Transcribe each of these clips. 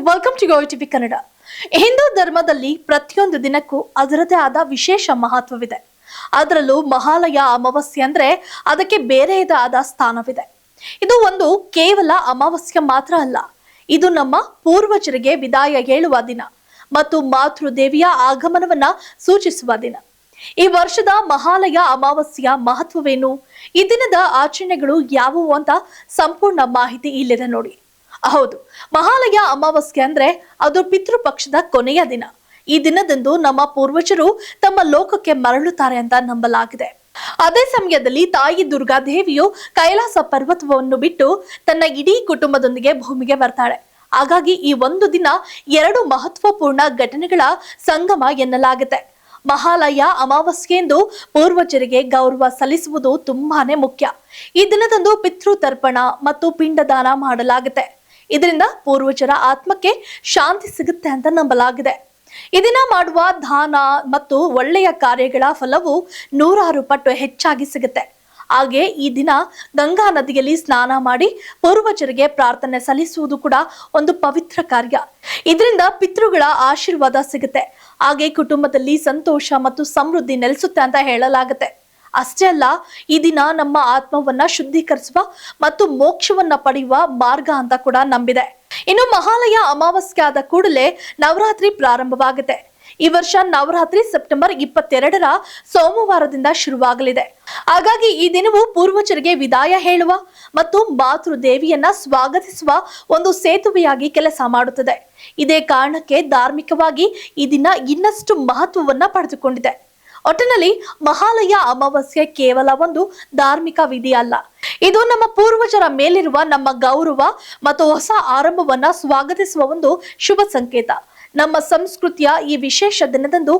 Welcome to Govi TV Kannada Hindu ಧರ್ಮದಲ್ಲಿ ಪ್ರತಿಯೊಂದು ದಿನಕ್ಕೂ ಅದರದೇ ಆದ ವಿಶೇಷ ಮಹತ್ವವಿದೆ. ಅದರಲ್ಲೂ ಮಹಾಲಯ ಅಮಾವಾಸ್ಯೆ ಅಂದ್ರೆ ಅದಕ್ಕೆ ಬೇರೆಯದೇ ಆದ ಸ್ಥಾನವಿದೆ. ಇದು ಒಂದು ಕೇವಲ ಅಮಾವಾಸ್ಯೆ ಮಾತ್ರ ಅಲ್ಲ. ಇದು ನಮ್ಮ ಪೂರ್ವಜರಿಗೆ ವಿದಾಯ ಹೇಳುವ ದಿನ ಮತ್ತು ಮಾತೃದೇವಿಯ ಆಗಮನವನ್ನ ಸೂಚಿಸುವ ದಿನ. ಈ ವರ್ಷದ ಮಹಾಲಯ ಅಮಾವಾಸ್ಯೆಯ ಮಹತ್ವವೇನು? ಈ ದಿನದ ಆಚರಣೆಗಳು ಯಾವುವು ಅಂತ ಸಂಪೂರ್ಣ ಮಾಹಿತಿ ಇಲ್ಲಿದೆ ನೋಡಿ. ಹೌದು. ಮಹಾಲಯ ಅಮಾವಾಸ್ಯೆ ಅಂದ್ರೆ ಅದು ಪಿತೃಪಕ್ಷದ ಕೊನೆಯ ದಿನ. ಈ ದಿನದಂದು ನಮ್ಮ ಪೂರ್ವಜರು ತಮ್ಮ ಲೋಕಕ್ಕೆ ಮರಳುತ್ತಾರೆ ಅಂತ ನಂಬಲಾಗಿದೆ. ಅದೇ ಸಮಯದಲ್ಲಿ ತಾಯಿ ದುರ್ಗಾ ದೇವಿಯು ಕೈಲಾಸ ಪರ್ವತವನ್ನು ಬಿಟ್ಟು ತನ್ನ ಇಡೀ ಕುಟುಂಬದೊಂದಿಗೆ ಭೂಮಿಗೆ ಬರ್ತಾಳೆ. ಹಾಗಾಗಿ ಈ ಒಂದು ದಿನ ಎರಡು ಮಹತ್ವಪೂರ್ಣ ಘಟನೆಗಳ ಸಂಗಮ ಎನ್ನಲಾಗುತ್ತೆ. ಮಹಾಲಯ ಅಮಾವಾಸ್ಯೆ ಎಂದು ಪೂರ್ವಜರಿಗೆ ಗೌರವ ಸಲ್ಲಿಸುವುದು ತುಂಬಾನೇ ಮುಖ್ಯ. ಈ ದಿನದಂದು ಪಿತೃ ತರ್ಪಣ ಮತ್ತು ಪಿಂಡದಾನ ಮಾಡಲಾಗುತ್ತೆ. ಇದರಿಂದ ಪೂರ್ವಜರ ಆತ್ಮಕ್ಕೆ ಶಾಂತಿ ಸಿಗುತ್ತೆ ಅಂತ ನಂಬಲಾಗಿದೆ. ಇದನ್ನ ಮಾಡುವ ದಾನ ಮತ್ತು ಒಳ್ಳೆಯ ಕಾರ್ಯಗಳ ಫಲವು ನೂರಾರು ಪಟ್ಟು ಹೆಚ್ಚಾಗಿ ಸಿಗುತ್ತೆ. ಹಾಗೆ ಈ ದಿನ ಗಂಗಾ ನದಿಯಲ್ಲಿ ಸ್ನಾನ ಮಾಡಿ ಪೂರ್ವಜರಿಗೆ ಪ್ರಾರ್ಥನೆ ಸಲ್ಲಿಸುವುದು ಕೂಡ ಒಂದು ಪವಿತ್ರ ಕಾರ್ಯ. ಇದರಿಂದ ಪಿತೃಗಳ ಆಶೀರ್ವಾದ ಸಿಗುತ್ತೆ. ಹಾಗೆ ಕುಟುಂಬದಲ್ಲಿ ಸಂತೋಷ ಮತ್ತು ಸಮೃದ್ಧಿ ನೆಲೆಸುತ್ತೆ ಅಂತ ಹೇಳಲಾಗುತ್ತೆ. ಅಷ್ಟೇ ಅಲ್ಲ, ಈ ದಿನ ನಮ್ಮ ಆತ್ಮವನ್ನ ಶುದ್ಧೀಕರಿಸುವ ಮತ್ತು ಮೋಕ್ಷವನ್ನ ಪಡೆಯುವ ಮಾರ್ಗ ಅಂತ ಕೂಡ ನಂಬಿದೆ. ಇನ್ನು ಮಹಾಲಯ ಅಮಾವಾಸ್ಯೆ ಆದ ಕೂಡಲೇ ನವರಾತ್ರಿ ಪ್ರಾರಂಭವಾಗುತ್ತೆ. ಈ ವರ್ಷ ನವರಾತ್ರಿ ಸೆಪ್ಟೆಂಬರ್ ಇಪ್ಪತ್ತೆರಡರ ಸೋಮವಾರದಿಂದ ಶುರುವಾಗಲಿದೆ. ಹಾಗಾಗಿ ಈ ದಿನವು ಪೂರ್ವಜರಿಗೆ ವಿದಾಯ ಹೇಳುವ ಮತ್ತು ಮಾತೃ ದೇವಿಯನ್ನ ಸ್ವಾಗತಿಸುವ ಒಂದು ಸೇತುವೆಯಾಗಿ ಕೆಲಸ ಮಾಡುತ್ತದೆ. ಇದೇ ಕಾರಣಕ್ಕೆ ಧಾರ್ಮಿಕವಾಗಿ ಈ ದಿನ ಇನ್ನಷ್ಟು ಮಹತ್ವವನ್ನ ಪಡೆದುಕೊಂಡಿದೆ. ಒಟ್ಟಿನಲ್ಲಿ ಮಹಾಲಯ ಅಮಾವಾಸ್ಯೆ ಕೇವಲ ಒಂದು ಧಾರ್ಮಿಕ ವಿಧಿ ಅಲ್ಲ. ಇದು ನಮ್ಮ ಪೂರ್ವಜರ ಮೇಲಿರುವ ನಮ್ಮ ಗೌರವ ಮತ್ತು ಹೊಸ ಆರಂಭವನ್ನ ಸ್ವಾಗತಿಸುವ ಒಂದು ಶುಭ ಸಂಕೇತ. ನಮ್ಮ ಸಂಸ್ಕೃತಿಯ ಈ ವಿಶೇಷ ದಿನದಂದು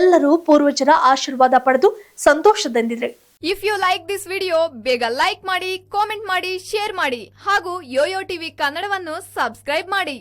ಎಲ್ಲರೂ ಪೂರ್ವಜರ ಆಶೀರ್ವಾದ ಪಡೆದು ಸಂತೋಷದಿಂದಿರಿ if you like this video ಬೇಗ ಲೈಕ್ ಮಾಡಿ ಕಾಮೆಂಟ್ ಮಾಡಿ ಶೇರ್ ಮಾಡಿ ಹಾಗೂ ಯೋಯೋ ಟಿವಿ ಕನ್ನಡವನ್ನು ಸಬ್ಸ್ಕ್ರೈಬ್ ಮಾಡಿ.